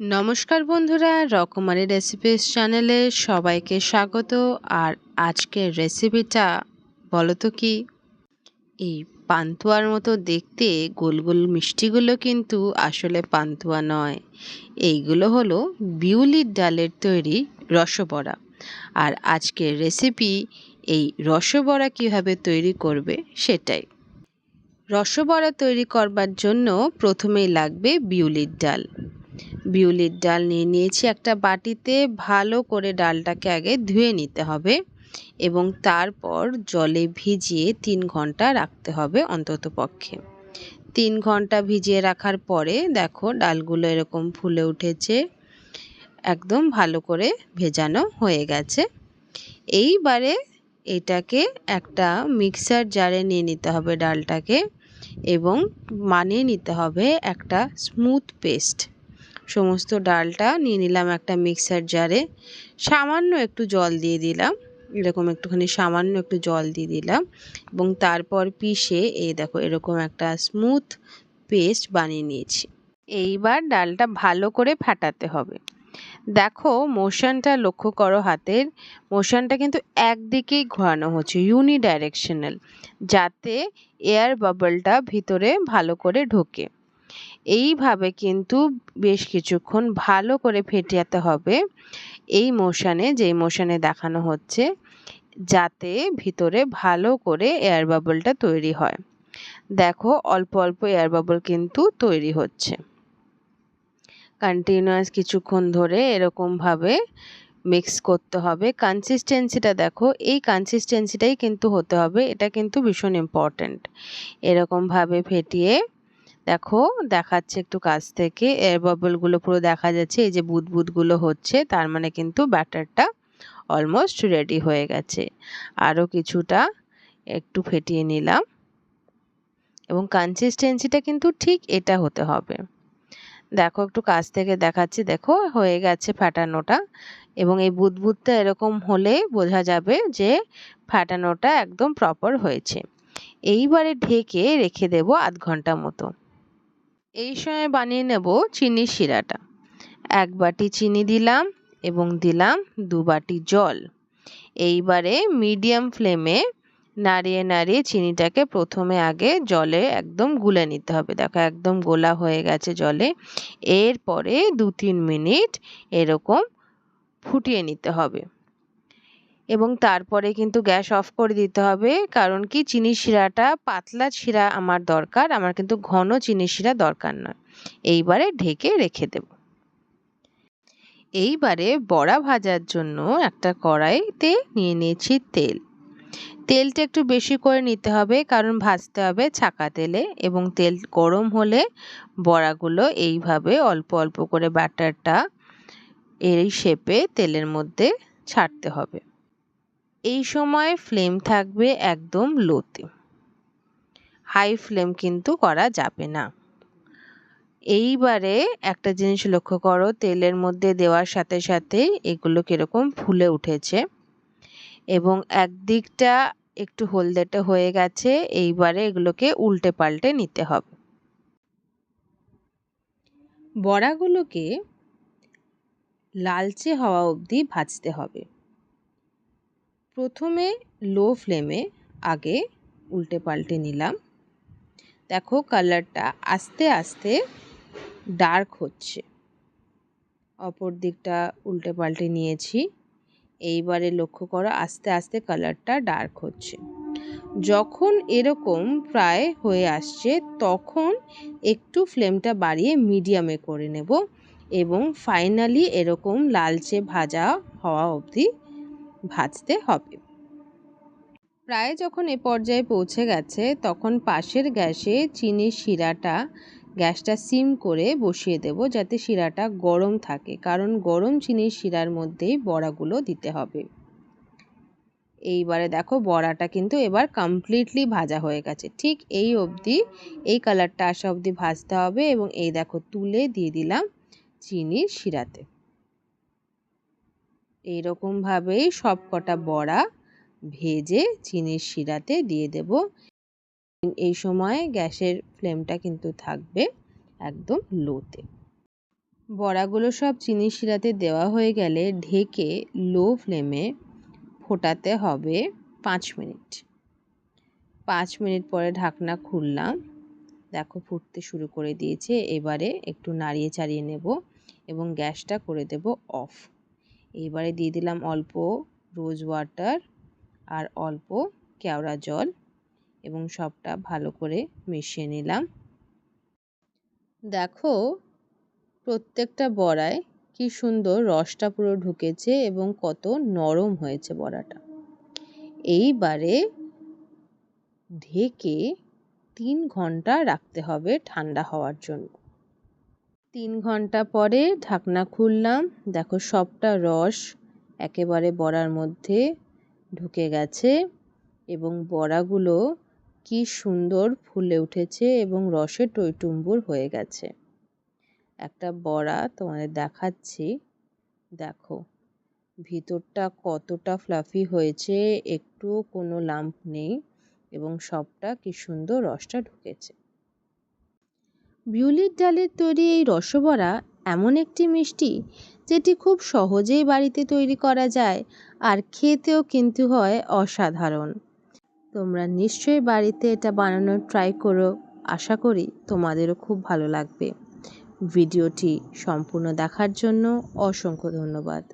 নমস্কার বন্ধুরা, রকমারি রেসিপিস চ্যানেলে সবাইকে স্বাগত। আর আজকের রেসিপিটা বলো তো কি? এই পান্তুয়ার মতো দেখতে গোল গোল মিষ্টিগুলো কিন্তু আসলে পান্তুয়া নয়। এইগুলো হলো বিউলির ডালের তৈরি রসবড়া। আর আজকের রেসিপি এই রসবড়া কীভাবে তৈরি করবে সেটাই। রসবড়া তৈরি করবার জন্য প্রথমেই লাগবে বিউলির ডাল। বিউলির ডাল নিয়ে নিয়েছি। একটা বাটিতে ভালো করে ডালটাকে আগে ধুয়ে নিতে হবে এবং তারপর জলে ভিজিয়ে তিন ঘণ্টা রাখতে হবে অন্তত পক্ষে। তিন ঘণ্টা ভিজিয়ে রাখার পরে দেখো ডালগুলো এরকম ফুলে উঠেছে, একদম ভালো করে ভেজানো হয়ে গেছে। এইবারে এটাকে একটা মিক্সার জারে নিয়ে নিতে হবে ডালটাকে এবং মানিয়ে নিতে হবে একটা স্মুথ পেস্ট। সমস্ত ডালটা নিয়ে নিলাম একটা মিক্সার জারে। সামান্য একটু জল দিয়ে দিলাম। এরকম একটুখানি সামান্য একটু জল দিয়ে দিলাম এবং তারপর পিষে এই দেখো এরকম একটা স্মুথ পেস্ট বানিয়ে নিয়েছি। এইবার ডালটা ভালো করে ফাটাতে হবে। দেখো মোশনটা লক্ষ্য করো হাতের। মোশনটা কিন্তু একদিকেই ঘোরানো হচ্ছে ইউনি ডাইরেকশনাল যাতে এয়ার বাবলটা ভিতরে ভালো করে ঢোকে। এইভাবে কিন্তু বেশ কিছুক্ষণ ভালো করে ফেটিয়াতে হবে। এই মোশানে যেই মোশানে দেখানো হচ্ছে, যাতে ভিতরে ভালো করে এয়ার বাবলটা তৈরি হয়। দেখো, অল্প অল্প এয়ার বাবল কিন্তু তৈরি হচ্ছে। কন্টিনিউয়াস কিছুক্ষণ ধরে এরকমভাবে মিক্স করতে হবে। কনসিস্টেন্সিটা দেখো, এই কনসিস্টেন্সিটাই কিন্তু হতে হবে। এটা কিন্তু ভীষণ ইম্পর্ট্যান্ট এরকমভাবে ফেটিয়ে দেখো দেখাচ্ছে একটু কাছ থেকে এয়ার বাবলগুলো পুরো দেখা যাচ্ছে, এই যে বুদবুদগুলো হচ্ছে, তার মানে কিন্তু ব্যাটারটা অলমোস্ট রেডি হয়ে গেছে। আরও কিছুটা একটু ফেটিয়ে নিলাম এবং কনসিস্টেন্সিটা কিন্তু ঠিক এটা হতে হবে। দেখো একটু কাছ থেকে দেখাচ্ছি, দেখো হয়ে গেছে ফাটানোটা এবং এই বুদবুদটা এরকম হলে বোঝা যাবে যে ফাটানোটা একদম প্রপার হয়েছে। এইবারে ঢেকে রেখে দেব আধ ঘণ্টা মতো। এই সময় বানিয়ে নেব চিনির শিরাটা। এক বাটি চিনি দিলাম এবং দিলাম দু বাটি জল। এইবারে মিডিয়াম ফ্লেমে নাড়িয়ে নাড়িয়ে চিনিটাকে প্রথমে আগে জলে একদম গুলে নিতে হবে। দেখো একদম গোলা হয়ে গেছে জলে। এরপরে দু তিন মিনিট এরকম ফুটিয়ে নিতে হবে। এবং তারপরে কিন্তু গ্যাস অফ করে দিতে হবে। কারণ কি? চিনি শিরাটা, পাতলা শিরা আমার দরকার। আমার কিন্তু ঘন চিনি শিরা দরকার নয়। এইবারে ঢেকে রেখে দেব। এইবারে বড়া ভাজার জন্য একটা কড়াইতে নিয়ে নিয়েছি তেল। তেলটা একটু বেশি করে নিতে হবে, কারণ ভাজতে হবে ছাকা তেলে এবং তেল গরম হলে বড়াগুলো এইভাবে অল্প অল্প করে ব্যাটারটা এই শেপে তেলের মধ্যে ছাড়তে হবে। এই সময় ফ্লেম থাকবে একদম লোতে। হাই ফ্লেম কিন্তু করা যাবে না। এইবারে একটা জিনিস লক্ষ্য করো, তেলের মধ্যে দেওয়ার সাথে সাথে এগুলো কীরকম ফুলে উঠেছে এবং একদিকটা একটু হলদেটে হয়ে গেছে, এইবারে এগুলোকে উল্টে পাল্টে নিতে হবে। বড়াগুলোকে লালচে হওয়া অবধি ভাজতে হবে। প্রথমে লো ফ্লেমে আগে উল্টে পাল্টে নিলাম। দেখো কালারটা আস্তে আস্তে ডার্ক হচ্ছে। অপর দিকটা উল্টে পাল্টে নিয়েছি। এইবারে লক্ষ্য করো আস্তে আস্তে কালারটা ডার্ক হচ্ছে। যখন এরকম প্রায় হয়ে আসছে, তখন একটু ফ্লেমটা বাড়িয়ে মিডিয়ামে করে নেব এবং ফাইনালি এরকম লালচে ভাজা হওয়া অবধি ভাজতে হবে। প্রায় যখন এ পর্যায়ে পৌঁছে গেছে, তখন পাশের গ্যাসে চিনির শিরাটা, গ্যাসটা সিম করে বসিয়ে দেব যাতে শিরাটা গরম থাকে, কারণ গরম চিনির শিরার মধ্যেই বড়াগুলো দিতে হবে। এইবারে দেখো বড়াটা কিন্তু এবার কমপ্লিটলি ভাজা হয়ে গেছে। ঠিক এই অবধি এই কালারটা আসা অবধি ভাজতে হবে এবং এই দেখো তুলে দিয়ে দিলাম চিনির শিরাতে। এইরকমভাবেই সব কটা বড়া ভেজে চিনির শিরাতে দিয়ে দেব। এই সময় গ্যাসের ফ্লেমটা কিন্তু থাকবে একদম লোতে। বড়াগুলো সব চিনির শিরাতে দেওয়া হয়ে গেলে ঢেকে লো ফ্লেমে ফোটাতে হবে পাঁচ মিনিট। পাঁচ মিনিট পরে ঢাকনা খুললাম। দেখো ফুটতে শুরু করে দিয়েছে। এবারে একটু নাড়িয়ে চাড়িয়ে নেব এবং গ্যাসটা করে দেব অফ। এইবারে দিয়ে দিলাম অল্প রোজ ওয়াটার আর অল্প কেওড়া জল এবং সবটা ভালো করে মিশিয়ে নিলাম। দেখো প্রত্যেকটা বড়ায় কি সুন্দর রসটা পুরো ঢুকেছে এবং কত নরম হয়েছে বড়াটা। এইবারে ঢেকে তিন ঘণ্টা রাখতে হবে ঠান্ডা হওয়ার জন্য। তিন ঘণ্টা পরে ঢাকনা খুললাম। দেখো সবটা রস একেবারে বড়ার মধ্যে ঢুকে গেছে এবং বড়াগুলো কি সুন্দর ফুলে উঠেছে এবং রসে টইটুম্বুর হয়ে গেছে। একটা বড়া তোমাদের দেখাচ্ছি। দেখো, ভিতরটা কতটা ফ্লাফি হয়েছে একটু কোনো লাম্প নেই এবং সবটা কি সুন্দর রসটা ঢুকেছে। বিউলির ডালের তৈরি এই রসবড়া এমন একটি মিষ্টি যেটি খুব সহজেই বাড়িতে তৈরি করা যায় আর খেতেও কিন্তু হয় অসাধারণ। তোমরা নিশ্চয়ই বাড়িতে এটা বানানোর ট্রাই করো। আশা করি তোমাদেরও খুব ভালো লাগবে। ভিডিওটি সম্পূর্ণ দেখার জন্য অসংখ্য ধন্যবাদ।